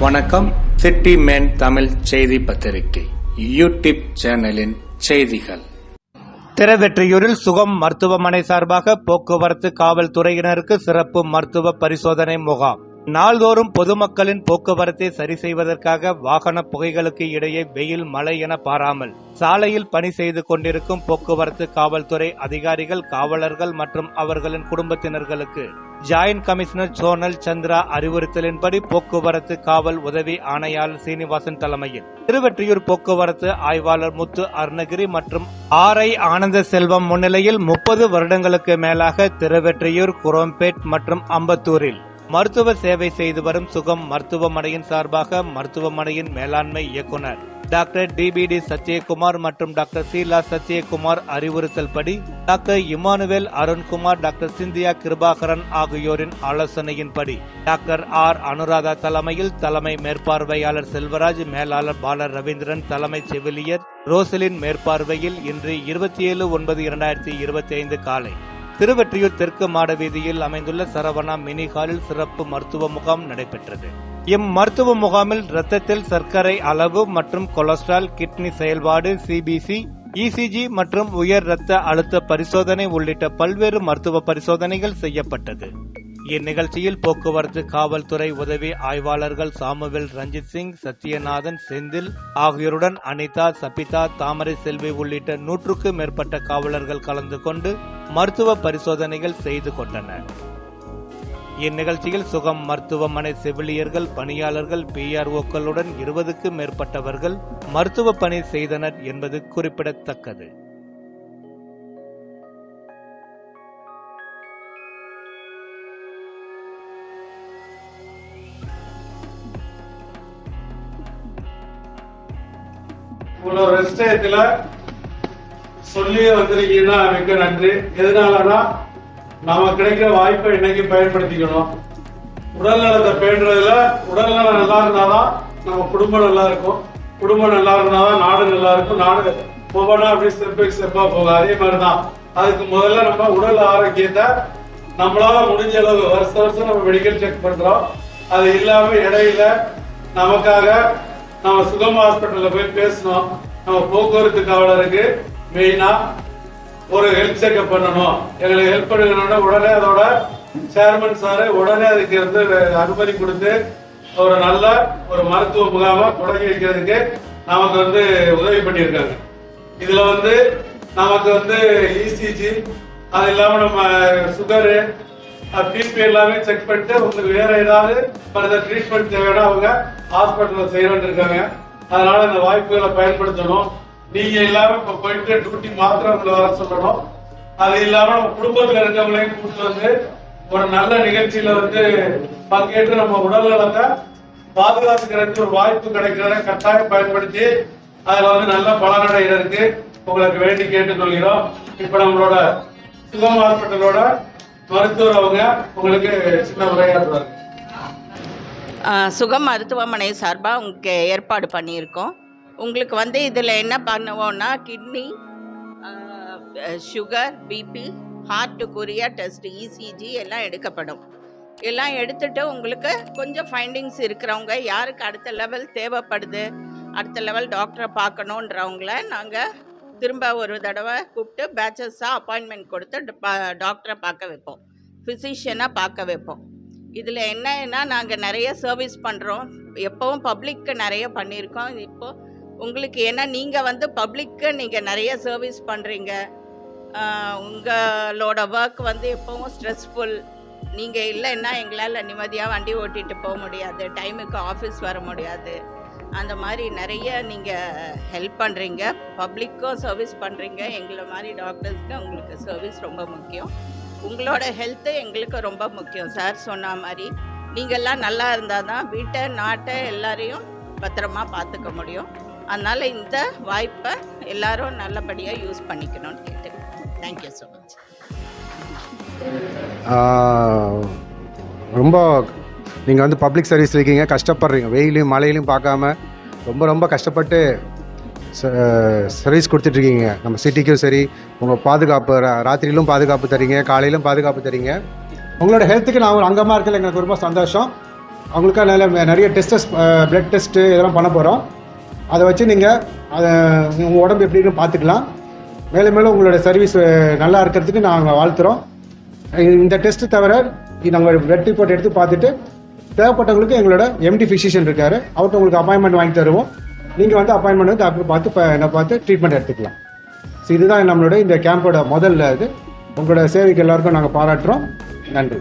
வணக்கம். City man Tamil செய்தி பத்திரிகை யூடியூப் சேனலின் செய்திகள். திருவெற்றியூரில் சுகம் மருத்துவமனை சார்பாக போக்குவரத்து காவல்துறையினருக்கு சிறப்பு மருத்துவ பரிசோதனை முகாம். நாள்தோறும் பொதுமக்களின் போக்குவரத்தை சரி செய்வதற்காக வாகன புகைகளுக்கு இடையே வெயில் மழை என பாராமல் சாலையில் பணி செய்து கொண்டிருக்கும் போக்குவரத்து காவல்துறை அதிகாரிகள் காவலர்கள் மற்றும் அவர்களின் குடும்பத்தினர்களுக்கு ஜாயின்ட் கமிஷனர் சோனல் சந்திரா அறிவுறுத்தலின்படி போக்குவரத்து காவல் உதவி ஆணையாளர் சீனிவாசன் தலைமையில் திருவெற்றியூர் போக்குவரத்து ஆய்வாளர் முத்து அருணகிரி மற்றும் ஆர் ஐ ஆனந்த செல்வம் முன்னிலையில் முப்பது வருடங்களுக்கு மேலாக திருவெற்றியூர் குரோம்பேட் மற்றும் அம்பத்தூரில் மருத்துவ சேவை செய்து வரும் சுகம் மருத்துவமனையின் சார்பாக மருத்துவமனையின் மேலாண்மை இயக்குனர். டாக்டர் டிபிடி சத்யகுமார் மற்றும் டாக்டர் சீலா சத்யகுமார் அறிவுறுத்தல் படி doctor Emmanuel Arunkumar doctor Cynthia Kirubakaran ஆகியோரின் ஆலோசனையின்படி டாக்டர் ஆர். அனுராதா தலைமையில் தலைமை மேற்பார்வையாளர் செல்வராஜ் மேலாளர் பாலர் ரவீந்திரன் தலைமை செவிலியர் ரோசலின் மேற்பார்வையில் இன்று இருபத்தி ஏழு ஒன்பது இரண்டாயிரத்தி இருபத்தி ஐந்து காலை. திருவெற்றியூர் தெற்கு மாட வீதியில் அமைந்துள்ள சரவணா மினி ஹாலில் சிறப்பு மருத்துவ முகாம் நடைபெற்றது. இம்மருத்துவ முகாமில் இரத்தத்தில் சர்க்கரை அளவு மற்றும் கொலஸ்ட்ரால் கிட்னி செயல்பாடு சிபிசி இசிஜி மற்றும் உயர் இரத்த அழுத்த பரிசோதனை உள்ளிட்ட பல்வேறு மருத்துவ பரிசோதனைகள் செய்யப்பட்டது. இந்நிகழ்ச்சியில் போக்குவரத்து காவல்துறை உதவி ஆய்வாளர்கள் சாமுவேல் ரஞ்சித் சிங் சத்யநாதன் செந்தில் ஆகியோருடன் அனிதா சபிதா தாமரை செல்வி உள்ளிட்ட நூற்றுக்கு மேற்பட்ட காவலர்கள் கலந்து கொண்டு மருத்துவ பரிசோதனைகள் செய்து கொண்டனர் இந்நிகழ்ச்சியில் சுகம் மருத்துவமனை செவிலியர்கள் பணியாளர்கள் பிஆர்ஓக்களுடன் இருபதுக்கும் மேற்பட்டவர்கள் மருத்துவ பணி செய்தனர் என்பது குறிப்பிடத்தக்கது. இவ்வளவு ரெஸ்ட் சொல்லி வந்திருக்கீங்கன்னா மிக்க நன்றி. எதனாலனா நாம கிடைக்கிற வாய்ப்பை இன்னைக்கு பயன்படுத்திக்கணும். உடல் நலத்தை பேணுறதுல உடல் நலம் நல்லா இருந்தாதான் நம்ம குடும்பம் நல்லா இருக்கும். குடும்பம் நல்லா இருந்தாதான் நாடு நல்லா இருக்கும். நாடு ஒவ்வொன்றா அப்படி ஸ்டெப் பை ஸ்டெப்பா போகும். அதே மாதிரிதான். அதுக்கு முதல்ல நம்ம உடல் ஆரோக்கியத்தை நம்மளால முடிஞ்ச அளவு வருஷ வருஷம் நம்ம மெடிக்கல் செக் பண்றோம். அது இல்லாம இடையில நமக்காக நம்ம சுகம் ஹாஸ்பிட்டல்ல போய் பேசணும். நம்ம போக்குவரத்து காவலருக்கு மெயினா ஒரு ஹெல்த் செக்அப் பண்ணணும். எங்களுக்கு ஹெல்ப் பண்ணுங்கன்னா உடனே அதோட சேர்மன் சாரு உடனே அதுக்கு வந்து அனுமதி கொடுத்து ஒரு நல்ல ஒரு மருத்துவ முகாமை தொடங்கி வைக்கிறதுக்கு நமக்கு வந்து உதவி பண்ணியிருக்காங்க. இதுல வந்து நமக்கு வந்து இசிஜி அது இல்லாம நம்ம சுகரு பிபி எல்லாமே செக் பண்ணிட்டு உங்களுக்கு வேற ஏதாவது ஃபர்தர் ட்ரீட்மெண்ட் தேவைன்னா அவங்க ஹாஸ்பிட்டல்ல செய்யறோம்னு இருக்காங்க. அதனால இந்த வாய்ப்புகளை பயன்படுத்தணும். நீங்க எல்லாரும் இப்ப போயிட்டு டியூட்டி மாத்திரம் உங்களை வர சொல்லணும். அது இல்லாம நம்ம குடும்பத்துல இருக்கவங்களையும் கூட்டு வந்து ஒரு நல்ல நிகழ்ச்சியில வந்து பங்கேற்று நம்ம உடல் நலத்தை பாதுகாத்துக்கிறதுக்கு ஒரு வாய்ப்பு கிடைக்கிறத கட்டாயம் பயன்படுத்தி அதுல வந்து நல்ல பலனடைகிறதுக்கு உங்களுக்கு வேண்டி கேட்டுக்கொள்கிறோம். இப்ப நம்மளோட சுகம் ஹாஸ்பிட்டலோட மருத்துவர் அவங்க உங்களுக்கு சின்ன உரையாடுறாங்க சுகம் மருத்துவமனை சார்பாக உங்களுக்கு ஏற்பாடு பண்ணியிருக்கோம். உங்களுக்கு வந்து இதில் என்ன பண்ணுவோம்னா கிட்னி சுகர் பிபி ஹார்ட்டுக்குரிய டெஸ்ட் இசிஜி எல்லாம் எடுக்கப்படும். எல்லாம் எடுத்துட்டு உங்களுக்கு கொஞ்சம் ஃபைண்டிங்ஸ் இருக்கிறவங்க யாருக்கு அடுத்த லெவல் தேவைப்படுது அடுத்த லெவல் டாக்டரை பார்க்கணுன்றவங்கள நாங்கள் திரும்ப ஒரு தடவை கூப்பிட்டு பேச்சஸாக அப்பாயின்மெண்ட் கொடுத்து பா- டாக்டரை பார்க்க வைப்போம். ஃபிசிஷியனாக பார்க்க வைப்போம். இதில் என்னன்னா நாங்கள் நிறைய சர்வீஸ் பண்ணுறோம் எப்போவும் பப்ளிக்கு நிறைய பண்ணியிருக்கோம். இப்போது உங்களுக்கு ஏன்னா நீங்கள் வந்து பப்ளிக்கு நீங்கள் நிறைய சர்வீஸ் பண்ணுறீங்க உங்களோட ஒர்க் வந்து எப்போவும் ஸ்ட்ரெஸ்ஃபுல் நீங்கள் இல்லைன்னா எங்களால் நிம்மதியாக வண்டி ஓட்டிகிட்டு போக முடியாது. டைமுக்கு ஆஃபீஸ் வர முடியாது. அந்த மாதிரி நிறைய நீங்கள் ஹெல்ப் பண்ணுறீங்க பப்ளிக்கும் சர்வீஸ் பண்ணுறீங்க எங்களை மாதிரி டாக்டர்ஸ்க்கு உங்களுக்கு சர்வீஸ் ரொம்ப முக்கியம். உங்களோட ஹெல்த்து எங்களுக்கு ரொம்ப முக்கியம். சார் சொன்ன மாதிரி நீங்கள்லாம் நல்லா இருந்தால் தான் வீட்டை நாட்டை எல்லாரையும் பத்திரமா பார்த்துக்க முடியும். அதனால் இந்த வாய்ப்பை எல்லாரும் நல்லபடியாக யூஸ் பண்ணிக்கணும்னு கேட்டுக்கிறேன் தேங்க்யூ ஸோ மச் ரொம்ப நீங்கள் வந்து பப்ளிக் சர்வீஸ் இருக்கீங்க கஷ்டப்படுறீங்க. வெயிலையும் மழையிலையும் பார்க்காம ரொம்ப ரொம்ப கஷ்டப்பட்டு சர்வீஸ் கொடுத்துட்ருக்கீங்க நம்ம சிட்டிக்கும் சரி உங்கள் பாதுகாப்பு ரா- ராத்திரியிலும் பாதுகாப்பு தரீங்க காலையிலும் பாதுகாப்பு தரீங்க. உங்களோட ஹெல்த்துக்கு நான் ஒரு அங்கமாக இருக்கிறது எங்களுக்கு ரொம்ப சந்தோஷம். அவங்களுக்காக நல்ல நிறைய டெஸ்டஸ் ப்ளட் டெஸ்ட்டு இதெல்லாம் பண்ண போகிறோம் அதை வச்சு நீங்கள் அதை உங்கள் உடம்பு எப்படி இருக்குன்னு பார்த்துக்கலாம். மேலும் மேலும் உங்களோட சர்வீஸ் நல்லா இருக்கிறதுக்கு நாங்கள் வாழ்த்துறோம். இந்த டெஸ்ட்டு தவிர நாங்கள் பிளட் ரிப்போர்ட் எடுத்து பார்த்துட்டு தேவைப்பட்டவங்களுக்கு எங்களோட எம்டி ஃபிசிஷியன் இருக்கார். அவர்கிட்ட உங்களுக்கு அப்பாயின்மெண்ட் வாங்கி தருவோம். நீங்கள் வந்து அப்பாயின்மெண்ட் வந்து டாக்டர் பார்த்து இப்போ என்னை பார்த்து ட்ரீட்மெண்ட் எடுத்துக்கலாம். ஸோ இதுதான் நம்மளோட இந்த கேம்போட முதல்ல இது. உங்களோட சேவைக்கு எல்லாருக்கும் நாங்கள் பாராட்டுறோம். நன்றி.